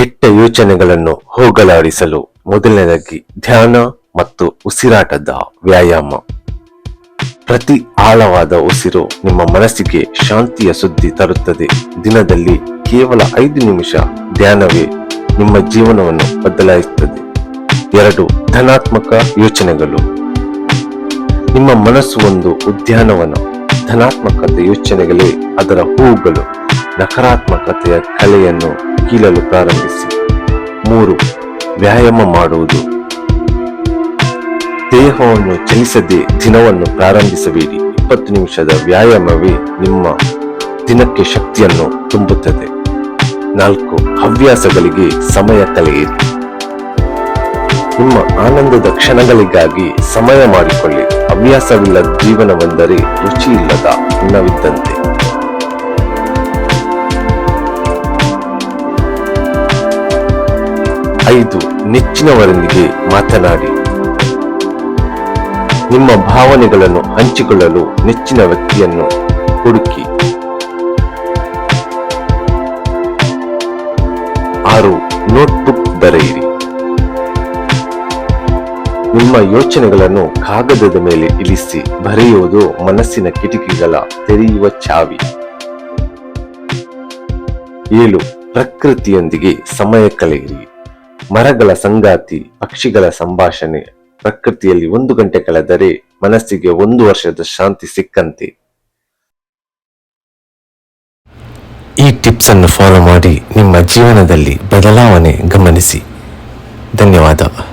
ಕೆಟ್ಟ ಯೋಚನೆಗಳನ್ನು ಹೋಗಲಾಡಿಸಲು ಮೊದಲನೇದಾಗಿ ಧ್ಯಾನ ಮತ್ತು ಉಸಿರಾಟದ ವ್ಯಾಯಾಮ. ಪ್ರತಿ ಆಳವಾದ ಉಸಿರು ನಿಮ್ಮ ಮನಸ್ಸಿಗೆ ಶಾಂತಿಯ ಸುದ್ದಿ ತರುತ್ತದೆ. ದಿನದಲ್ಲಿ ಕೇವಲ ಐದು ನಿಮಿಷ ಧ್ಯಾನವೇ ನಿಮ್ಮ ಜೀವನವನ್ನು ಬದಲಾಯಿಸುತ್ತದೆ. ಎರಡು ಧನಾತ್ಮಕ ಯೋಚನೆಗಳು. ನಿಮ್ಮ ಮನಸ್ಸು ಒಂದು ಉದ್ಯಾನವನ. ಧನಾತ್ಮಕತೆ ಯೋಚನೆಗಳೇ ಅದರ ಹೂವುಗಳು ನಕಾರಾತ್ಮಕತೆಯ ಕಲೆಯನ್ನು ಕೀಳಲು ಪ್ರಾರಂಭಿಸಿ. ಮೂರು, ವ್ಯಾಯಾಮ ಮಾಡುವುದು. ದೇಹವನ್ನು ಚಲಿಸದೆ ದಿನವನ್ನು ಪ್ರಾರಂಭಿಸಬೇಡಿ. ಇಪ್ಪತ್ತು ನಿಮಿಷದ ವ್ಯಾಯಾಮವೇ ನಿಮ್ಮ ದಿನಕ್ಕೆ ಶಕ್ತಿಯನ್ನು ತುಂಬುತ್ತದೆ. ನಾಲ್ಕು, ಹವ್ಯಾಸಗಳಿಗೆ ಸಮಯ ಕಳೆಯಿರಿ. ನಿಮ್ಮ ಆನಂದದ ಕ್ಷಣಗಳಿಗಾಗಿ ಸಮಯ ಮಾಡಿಕೊಳ್ಳಿ. ಹವ್ಯಾಸವಿಲ್ಲದ ಜೀವನವೆಂದರೆ ರುಚಿ ಇಲ್ಲದ ಅನ್ನವಿದ್ದಂತೆ. ಐದು ನೆಚ್ಚಿನವರೊಂದಿಗೆ ಮಾತನಾಡಿ. ನಿಮ್ಮ ಭಾವನೆಗಳನ್ನು ಹಂಚಿಕೊಳ್ಳಲು ನೆಚ್ಚಿನ ವ್ಯಕ್ತಿಯನ್ನು ಹುಡುಕಿ. ಆರು ನೋಟ್ಬುಕ್ ಬರೆಯಿರಿ. ನಿಮ್ಮ ಯೋಚನೆಗಳನ್ನು ಕಾಗದದ ಮೇಲೆ ಇಳಿಸಿ ಬರೆಯುವುದು ಮನಸ್ಸಿನ ಕಿಟಕಿಗಳ ತೆರೆಯುವ ಚಾವಿ. ಏಳು ಪ್ರಕೃತಿಯೊಂದಿಗೆ ಸಮಯ ಕಳೆಯಿರಿ. ಮರಗಳ ಸಂಗಾತಿ, ಪಕ್ಷಿಗಳ ಸಂಭಾಷಣೆ, ಪ್ರಕೃತಿಯಲ್ಲಿ ಒಂದು ಗಂಟೆ ಕಳೆದರೆ ಮನಸ್ಸಿಗೆ ಒಂದು ವರ್ಷದ ಶಾಂತಿ ಸಿಕ್ಕಂತೆ. ಈ ಟಿಪ್ಸ್ ಅನ್ನು ಫಾಲೋ ಮಾಡಿ ನಿಮ್ಮ ಜೀವನದಲ್ಲಿ ಬದಲಾವಣೆ ಗಮನಿಸಿ. ಧನ್ಯವಾದ.